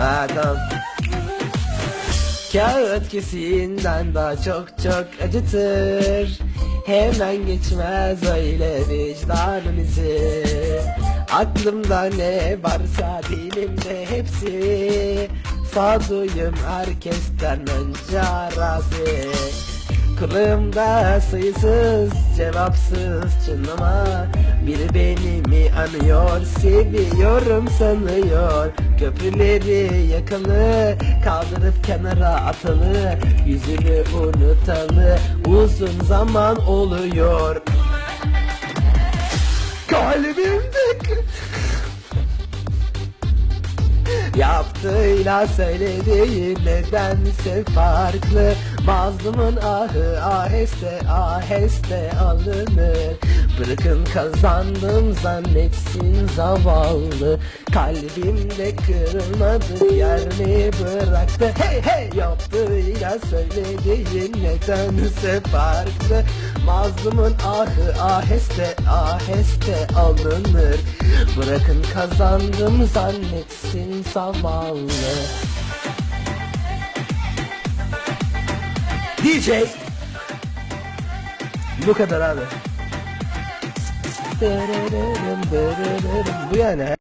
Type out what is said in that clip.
Tamam. Kağıt kesiğinden daha çok çok acıtır. Hemen geçmez öyle vicdanın izi. Aklımda ne varsa dilimde hepsi. Sağduyum herkesten önce arazi Kılımda sayısız cevapsız çınlama Biri beni mi anıyor seviyorum sanıyor. Köprüleri yakalı kaldırıp kenara atalı. Yüzünü unutalı uzun zaman oluyor. Kalbimde Yaptığıyla söylediği nedense farklı. Mazlumun ahı aheste aheste alınır. Bırakın kazandım zannetsin zavallı. Kalbimde kırılmadı yer mi bıraktı? Hey hey! Yaptığıyla söylediği nedense farklı. Mazlumun ahı aheste aheste alınır Bırakın kazandım zannetsin zavallı. DJ Bu kadar abi. Bu yani